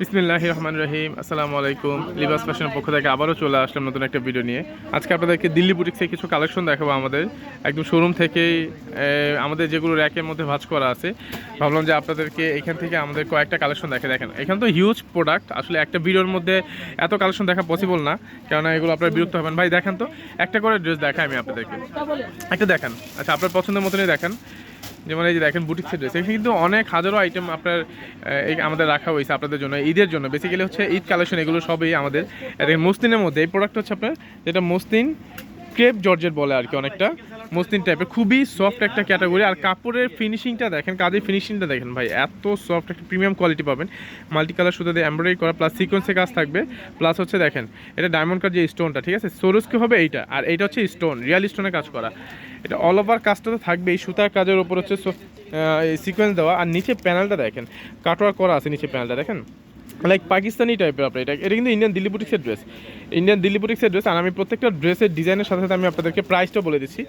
বিসমিল্লাহ রহমান রহিম আসসালামু আলাইকুম লিবাস ফ্যাশনের পক্ষ থেকে আবারও চলে আসলাম নতুন একটা ভিডিও নিয়ে। আজকে আপনাদেরকে দিল্লি বুটিক্সে কিছু কালেকশন দেখাবো আমাদের। একদম শোরুম থেকেই আমাদের যেগুলো র্যাকের মধ্যে ভাঁজ করা আছে। ভাবলাম যে আপনাদেরকে এখান থেকে আমাদের কয়েকটা কালেকশন দেখে দেখেন। এখানে তো হিউজ প্রোডাক্ট আসলে একটা ভিডিওর মধ্যে এত কালেকশন দেখা পসিবল না। কেননা এগুলো আপনারা বিরক্ত হবেন। ভাই দেখেন তো। একটা করে ড্রেস দেখাই আমি আপনাদেরকে। একটা দেখান। আচ্ছা আপনার পছন্দের মতনই দেখেন। যেমন এই যে দেখেন বুটিক সেট ড্রেস এখানে কিন্তু অনেক হাজারো আইটেম আপনার আমাদের রাখা হয়েছে আপনাদের জন্য, ঈদের জন্য। বেসিক্যালি হচ্ছে ঈদ কালেকশন এগুলো সবই আমাদের। এটা মসলিনের মধ্যে, এই প্রোডাক্ট হচ্ছে আপনার, যেটা মসলিন ক্রেপ জর্জেট বলে আর কি অনেকটা। মসলিন টাইপের খুবই সফট একটা ক্যাটাগরি আর কাপড়ের ফিনিশিংটা দেখেন, কাজের ফিনিশিংটা দেখেন ভাই, এত সফট একটা প্রিমিয়াম কোয়ালিটি পাবেন। মাল্টি কালার সুতো দিয়ে এমব্রয়ডারি করা প্লাস সিকোয়েন্সের কাজ থাকবে। প্লাস হচ্ছে দেখেন, এটা ডায়মন্ড কার যে স্টোনটা ঠিক আছে? সোরসকে হবে এইটা, আর এইটা হচ্ছে স্টোন রিয়াল স্টোনে কাজ করা। এটা অল ওভার কাজটা তো থাকবে এই সুতার কাজের উপর হচ্ছে সিকোয়েন্স দেওয়া। আর নিচে প্যানেলটা দেখেন কাটওয়ার করা আছে নিচে প্যানেলটা দেখেন? লাইক পাকিস্তানি টাইপের আপনার এটা। এটা কিন্তু ইন্ডিয়ান দিল্লি বুটিক্সের ড্রেস ইন্ডিয়ান দিল্লি বুটিক্সের ড্রেস আর আমি প্রত্যেকটা ড্রেসের ডিজাইনের সাথে সাথে আমি আপনাদেরকে প্রাইসটা বলে দিচ্ছি।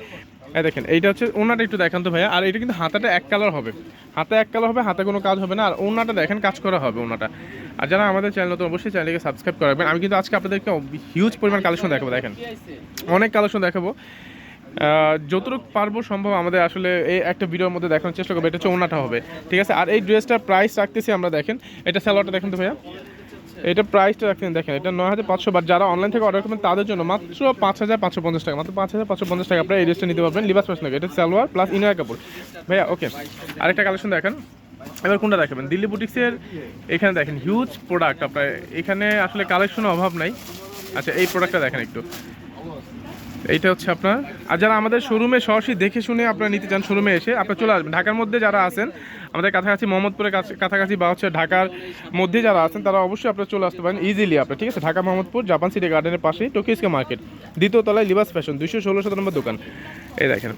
এই দেখেন, এইটা হচ্ছে ওনাটা একটু দেখান তো ভাইয়া। আর এটা কিন্তু হাতাটা এক কালার হবে। হাতে এক কালার হবে, হাতে কোনো কাজ হবে না। আর ওনাটা দেখেন, কাজ করা হবে ওনাটা। আর যারা আমাদের চ্যানেল নতুন, অবশ্যই চ্যানেলকে সাবস্ক্রাইব করবেন। আমি কিন্তু আজকে আপনাদেরকে হিউজ পরিমাণ কালেকশন দেখাবো, দেখেন। অনেক কালেকশন দেখাবো। যতটুকু পারব সম্ভব আমাদের আসলে এই একটা ভিডিওর মধ্যে দেখানোর চেষ্টা করব। এটা চৌনাটা হবে। ঠিক আছে? আর এই ড্রেসটার প্রাইস রাখতেছি আমরা দেখেন। এটা স্যালোয়ারটা দেখেন তো ভাইয়া। এটা প্রাইসটা রাখতেন দেখেন। এটা নয় হাজার পাঁচশো বাট যারা অনলাইন থেকে অর্ডার করবেন, তাদের জন্য মাত্র পাঁচ হাজার পাঁচশো পঞ্চাশ টাকা, মাত্র পাঁচ হাজার পাঁচশো পঞ্চাশ টাকা আপনারা এই ড্রেসটা নিতে পারবেন। লিবাস থেকে এটা সালোয়ার প্লাস ইনার কাপড়। ভাইয়া ওকে আরেকটা কালেকশন দেখেন। এবার কোনটা দেখাবেন? দিল্লি বুটিক্সের এখানে দেখেন হিউজ প্রোডাক্ট আপনার। এখানে আসলে কালেকশনের অভাব নাই। আচ্ছা এই প্রোডাক্টটা দেখেন একটু। এইটা হচ্ছে আপনার। আর যারা আমাদের শোরুমে সরাসরি দেখে শুনে আপনারা নিতে চান শোরুমে এসে, আপনারা চলে আসবেন। ঢাকার মধ্যে যারা আছেন, আমাদের কাছাকাছি মোহাম্মদপুরের কাছে কাছাকাছি বা হচ্ছে ঢাকার মধ্যে যারা আছেন, তারা অবশ্যই আপনারা চলে আসতে পারেন ইজিলি আপনার, ঠিক আছে? ঢাকা, মোহাম্মদপুর, জাপান সিটি গার্ডেনের পাশেই টোকিসকে মার্কেট দ্বিতীয় তলায় লিবাস ফ্যাশন দুশো ষোলো শত নম্বর দোকান। এই দেখেন।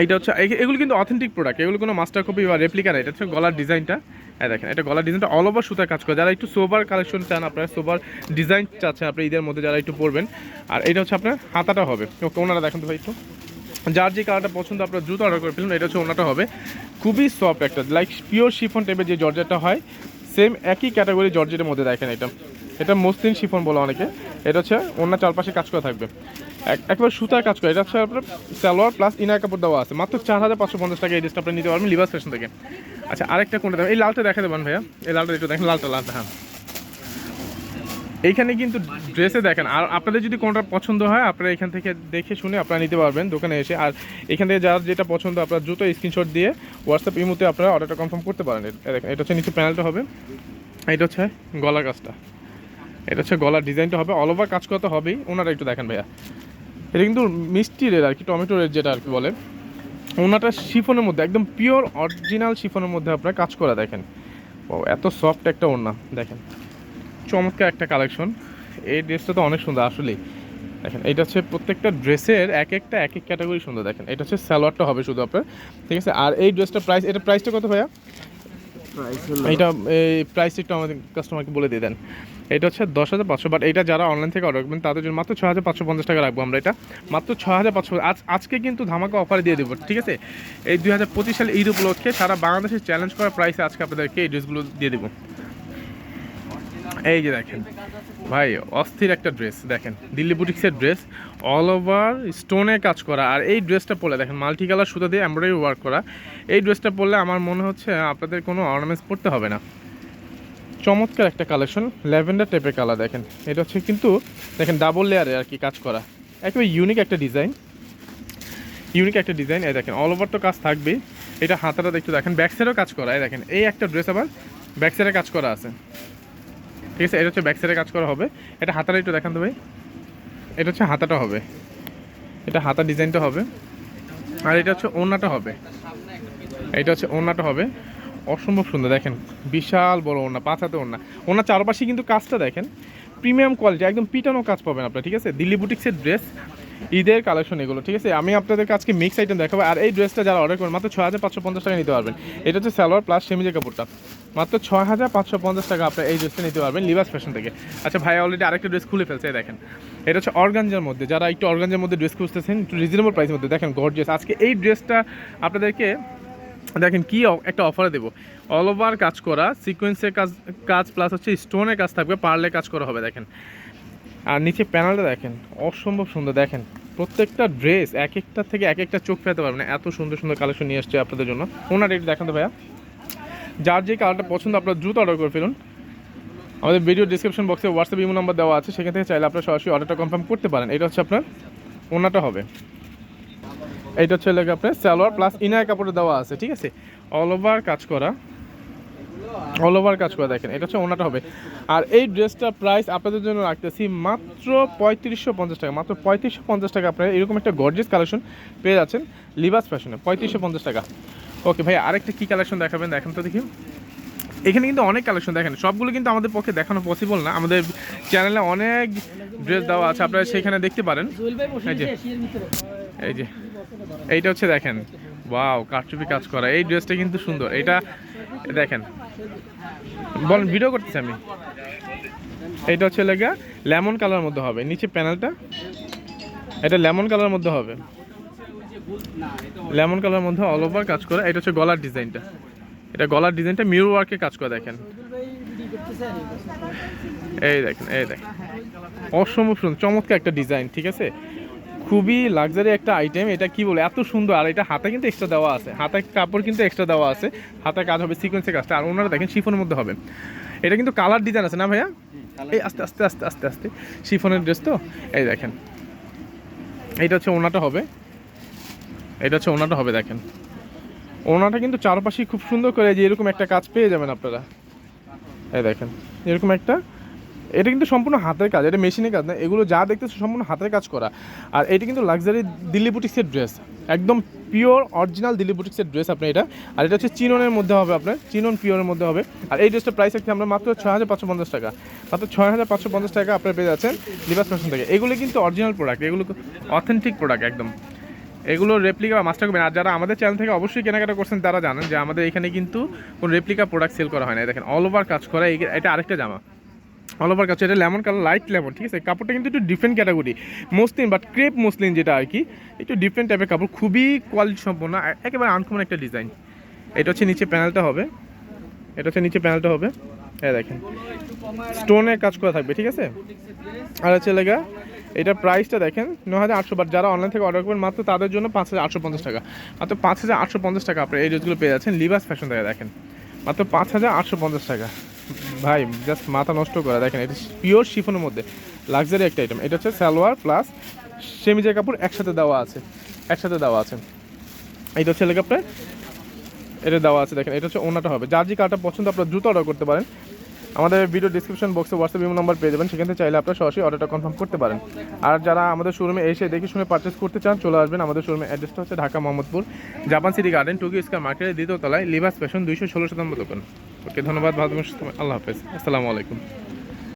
এইটা হচ্ছে এগুলো কিন্তু অথেন্টিক প্রোডাক্ট এগুলো কোনো মাস্টার কপি বা রেপ্লিকা না, এটা হচ্ছে গলার ডিজাইনটা হ্যাঁ দেখেন, এটা গলার ডিজাইনটা অল ওভার সুতার কাজ করে। যারা একটু সোবার কালেকশন চান, আপনারা সোবার ডিজাইন চাচ্ছেন, আপনি ঈদের মধ্যে যারা একটু পরবেন। আর এটা হচ্ছে আপনার হাতাটা হবে। ওনারা দেখেন তো ভাই একটু। যার যে কালারটা পছন্দ, আপনার দ্রুত অর্ডার করে ফেলুন। এটা হচ্ছে ওনাটা হবে। খুবই সফট একটা লাইক পিওর শিফন টাইপের যে জর্জেটটা হয় সেম একই ক্যাটাগরি জর্জেটের মধ্যে দেখেন এটা। এটা মসলিন শিফন বলে অনেকে। এটা হচ্ছে অন্য চারপাশে কাজ করা থাকবে। এক- একবার সুতার কাজ করে। এটা হচ্ছে আপনার সালোয়ার প্লাস ইনার কাপড় দেওয়া আছে। মাত্র চার হাজার পাঁচশো পঞ্চাশ টাকা এই ড্রেসটা আপনি নিতে পারবেন লিভার স্টেশন থেকে। আচ্ছা আরেকটা কোনটা এই লালটা দেখা দেবেন ভাইয়া। এই লালটা একটু দেখেন, লালটা লালটা হ্যাঁ। এইখানে কিন্তু ড্রেসে দেখেন, আর আপনাদের যদি কোনটা পছন্দ হয়, আপনারা এখান থেকে দেখে শুনে আপনারা নিতে পারবেন দোকানে এসে। আর এখান থেকে যার যেটা পছন্দ, আপনারা দ্রুত স্ক্রিনশট দিয়ে হোয়াটসঅ্যাপ ইমুতে আপনারা অর্ডারটা কনফার্ম করতে পারেন। দেখেন, এটা হচ্ছে নিচে প্যানেলটা হবে। এটা হচ্ছে গলার কাজটা। এটা হচ্ছে গলার ডিজাইনটা হবে। অল ওভার কাজ করতে হবেই। ওনারা একটু দেখেন ভাইয়া। এটা কিন্তু মিষ্টি রেড আর কি, টমেটো রেড যেটা আর কি বলে। ওনাটা শিফনের মধ্যে একদম পিওর অরিজিনাল শিফনের মধ্যে আপনারা কাজ করা দেখেন। ও এত সফট একটা ওড়না দেখেন। চমৎকার একটা কালেকশন এই ড্রেসটা তো অনেক সুন্দর আসলেই। দেখেন এটা হচ্ছে প্রত্যেকটা ড্রেসের এক একটা এক এক ক্যাটাগরি সুন্দর দেখেন। এটা হচ্ছে সালোয়ারটা হবে শুধু আপনার ঠিক আছে? আর এই ড্রেসটা প্রাইস এটা প্রাইসটা কত ভাইয়া? এইটা এই প্রাইস একটু আমাদের কাস্টমারকে বলে দিয়ে দেন। এটা হচ্ছে দশ হাজার পাঁচশো বাট এটা যারা অনলাইন থেকে অর্ডার করবেন, তাদের জন্য মাত্র ছ হাজার পাঁচশো পঞ্চাশ টাকা রাখব আমরা এটা। মাত্র ছ হাজার পাঁচশো, আজ, আজকে কিন্তু ধামাকা অফারে দিয়ে দেবো, ঠিক আছে? এই দুই হাজার পঁচিশ সালে ঈদ উপলক্ষে সারা বাংলাদেশে চ্যালেঞ্জ করা প্রাইসে আজকে আপনাদেরকে এই ড্রেসগুলো দিয়ে দেবো। এই যে দেখেন, ভাই, অস্থির একটা ড্রেস দেখেন, দিল্লি বুটিক্সের ড্রেস অল ওভার স্টোনে কাজ করা। আর এই ড্রেসটা পরলে, দেখেন মাল্টি কালার সুতো দিয়ে এমব্রয়ডারি ওয়ার্ক করা। এই ড্রেসটা পরলে আমার মনে হচ্ছে আপনাদের কোনো অর্নামেন্টস পড়তে হবে না। চমৎকার একটা কালেকশন ল্যাভেন্ডার টাইপের কালার দেখেন। এটা হচ্ছে কিন্তু, দেখেন ডাবল লেয়ারে আর কি কাজ করা। একেবারে ইউনিক একটা ডিজাইন ইউনিক একটা ডিজাইন এই দেখেন অল ওভার তো কাজ থাকবেই। এটা হাতাটা একটু দেখেন ব্যাক সাইডেও কাজ করা, এই দেখেন। এই একটা ড্রেস আবার ব্যাক সাইডে কাজ করা আছে। ঠিক আছে, এটা হচ্ছে ব্যাক সাইডে কাজ করা হবে। এটা হাতাটা একটু দেখান তো ভাই। এটা হচ্ছে হাতাটা হবে। এটা হাতা ডিজাইনটা হবে। আর এটা হচ্ছে ওড়নাটা হবে। এটা হচ্ছে ওড়নাটা হবে। অসম্ভব সুন্দর, দেখেন, বিশাল বড় ওড়না, পাঁচ হাতে ওড়না। ওনার চারপাশে কিন্তু কাজটা দেখেন প্রিমিয়াম কোয়ালিটি একদম পিটানো কাজ পাবেন আপনারা, ঠিক আছে? দিল্লি বুটিক্সের ড্রেস ঈদের কালেকশন এগুলো, ঠিক আছে? আমি আপনাদের আজকে মিক্স আইটেম দেখাবো, আর এই ড্রেসটা যারা অর্ডার করবেন, মাত্র ছ হাজার পাঁচশো পঞ্চাশ টাকা নিতে পারবেন। এটা হচ্ছে সালোয়ার প্লাস সেমিজের কাপড়টা। মাত্র ছ হাজার পাঁচশো পঞ্চাশ টাকা আপনার এই ড্রেসটা নিতে পারবেন লিবাস ফ্যাশন থেকে। আচ্ছা ভাই অলরেডি আরেকটা ড্রেস খুলে ফেলছে দেখেন। এটা হচ্ছে অর্গানজার মধ্যে, যারা একটু অর্গানজার মধ্যে ড্রেস খুঁজতেছেন, একটু রিজনেবল প্রাইসের মধ্যে, দেখেন গর্জিয়াস আজকে এই ড্রেসটা আপনাদেরকে দেখেন কি একটা অফারে দেবো। অল ওভার কাজ করা সিকোয়েন্সের কাজ কাজ প্লাস হচ্ছে স্টোনের কাজ থাকবে পার্লে কাজ করা হবে, দেখেন। আর নিচে প্যানেলটা দেখেন, অসম্ভব সুন্দর, দেখেন। প্রত্যেকটা ড্রেস এক একটা থেকে এক একটা চোখ ফেরাতে পারবে না এত সুন্দর সুন্দর কালেকশন নিয়ে আসছে আপনাদের জন্য। ওনার রেট দেখেন তো ভাইয়া। যার যে কালারটা পছন্দ, আপনারা দ্রুত অর্ডার করে ফেলুন। আমাদের ভিডিও ডিসক্রিপশন বক্সে হোয়াটসঅ্যাপ ইমো নাম্বার দেওয়া আছে, সেখান থেকে চাইলে আপনারা সরাসরি অর্ডারটা কনফার্ম করতে পারেন। এটা হচ্ছে আপনার ওনাটা হবে। এইটা হচ্ছে লেগে আপনার সালোয়ার প্লাস ইনার কাপড়ে দেওয়া আছে, ঠিক আছে? অল ওভার কাজ করা। অল ওভার কাজ করা, দেখেন, এটা হচ্ছে ওনাটা হবে। আর এই ড্রেসটা প্রাইস আপনাদের জন্য রাখতেছি মাত্র পঁয়ত্রিশশো পঞ্চাশ টাকা, মাত্র পঁয়ত্রিশশো পঞ্চাশ টাকা আপনারা এরকম একটা গর্জেস কালেকশন পেয়ে যাচ্ছেন লিবাস ফ্যাশনে পঁয়ত্রিশশো পঞ্চাশ টাকা। ওকে ভাই আরেকটা কী কালেকশন দেখাবেন? দেখেন তো দেখি। এখানে কিন্তু অনেক কালেকশন দেখেন, সবগুলো কিন্তু আমাদের পক্ষে দেখানো পসিবল না। আমাদের চ্যানেলে অনেক ড্রেস দেওয়া আছে, আপনারা সেখানে দেখতে পারেন। এই যে এই যে এইটা হচ্ছে দেখেন। ওয়াও কারচুপি কাজ করা। এই ড্রেসটা কিন্তু সুন্দর। এটা দেখেন। বলেন ভিডিও করতেছি আমি। এইটা হচ্ছে লেগা লেমন কালার মধ্যে হবে। নিচে প্যানেলটা। এটা লেমন কালার মধ্যে হবে। লেমন কালার মধ্যে অল ওভার কাজ করা। এটা হচ্ছে গলার ডিজাইনটা। এটা গলার ডিজাইনটা মিরর ওয়ার্কে কাজ করে, দেখেন। এই দেখেন এই দেখেন। অসম্ভব সুন্দর। চমৎকার একটা ডিজাইন, ঠিক আছে? খুবই লাক্সারি একটা আইটেম এটা কি বলে এত সুন্দর আর এটা হাতে কিন্তু এক্সট্রা দেওয়া আছে। হাতে কাপড় কিন্তু এক্সট্রা দেওয়া আছে। হাতে কাজ হবে সিকোয়েন্সের কাজটা আর ওনারা দেখেন শিফনের মধ্যে হবে। এটা কিন্তু কালার ডিজাইন আছে না ভাইয়া? এই আস্তে আস্তে আস্তে আস্তে আস্তে। শিফনের ড্রেস তো? এই দেখেন। এইটা হচ্ছে ওনাটা হবে। এটা হচ্ছে ওনাটা হবে দেখেন। ওনাটা কিন্তু চারপাশে খুব সুন্দর করে যে এরকম একটা কাজ পেয়ে যাবেন আপনারা। এই দেখেন এরকম একটা এটা কিন্তু সম্পূর্ণ হাতের কাজ, এটা মেশিনের কাজ না, এগুলো যা দেখতেছে সম্পূর্ণ হাতের কাজ করা। আর এটা কিন্তু লাক্সারি দিল্লি বুটিক্সের ড্রেস একদম পিওর অরিজিনাল দিল্লি বুটিক্সের ড্রেস আপনার এটা। আর এটা হচ্ছে চিননের মধ্যে হবে আপনার চিনন পিওরের মধ্যে হবে। আর এই ড্রেসটার প্রাইস আছে আমরা মাত্র ছয় হাজার পাঁচশো পঞ্চাশ টাকা। মাত্র ছয় হাজার পাঁচশো পঞ্চাশ টাকা আপনার পেয়ে যাচ্ছেন লিবাস ফ্যাশন থেকে। এগুলো কিন্তু অরিজিনাল প্রোডাক্ট এগুলো অথেন্টিক প্রোডাক্ট একদম। এগুলো রেপ্লিকা বা মাস্টার করবেন। আর যারা আমাদের চ্যানেল থেকে অবশ্যই কেনাকাটা করছেন, তারা জানেন যে আমাদের এখানে কিন্তু কোনো রেপ্লিকা প্রোডাক্ট সেল করা হয় না। দেখেন অল ওভার কাজ করা এটা আরেকটা জামা। অল ওভার কাজ এটা লেমন কালার লাইট লেমন ঠিক আছে? কাপড়টা কিন্তু একটু different category muslin but crepe muslin যেটা আর কি, একটু ডিফারেন্ট টাইপের কাপড়, খুবই কোয়ালিটি সম্পন্ন একেবারে আনকমন একটা ডিজাইন এটা হচ্ছে নিচে প্যানেলটা হবে। এটা হচ্ছে নিচে প্যানেলটা হবে। হ্যাঁ দেখেন। স্টোনের কাজ করা থাকবে, ঠিক আছে? আর হচ্ছে লেগা, এটার প্রাইসটা দেখেন ন হাজার আটশো বাট যারা অনলাইন থেকে অর্ডার করবেন, মাত্র তাদের জন্য পাঁচ হাজার আটশো পঞ্চাশ টাকা। মাত্র পাঁচ হাজার আটশো পঞ্চাশ টাকা আপনার এই ড্রেসগুলো পেয়ে যাচ্ছেন লিবাস ফ্যাশন থেকে দেখেন। মাত্র পাঁচ হাজার আটশো পঞ্চাশ টাকা। ভাই জাস্ট মাথা নষ্ট করা। দেখেন, এটা পিওর শিফনের মধ্যে। লাক্সারি একটা আইটেম এটা হচ্ছে সালোয়ার প্লাস সেমিজের কাপড় একসাথে দেওয়া আছে। একসাথে দেওয়া আছে। এইটা হচ্ছে লেগে এটা দেওয়া আছে। দেখেন, এটা হচ্ছে ওনাটা হবে। যার যে কাটা পছন্দ, আপনারা দ্রুত অর্ডার করতে পারেন। আমাদের ভিডিও ডিসক্রিপশন বক্সে হোয়াটসঅ্যাপ ইমো নাম্বার পেয়ে যাবেন। সেখান থেকে চাইলে আপনারা সরাসরি অর্ডারটা কনফার্ম করতে পারেন। আর যারা আমাদের শোরুমে এসে দেখে শুনে পারচেস করতে চান, চলে আসবেন। আমাদের শোরুমে অ্যাড্রেসটা হচ্ছে Dhaka Mohammadpur, Japan city garden Tokyo square মার্কেটের দ্বিতীয় তলায় লিভার ফ্যাশন দুইশো ষোলো শতাংশ দোকান। ওকে, ধন্যবাদ, ভালো। আল্লাহ হাফেজ। আসসালামু আলাইকুম।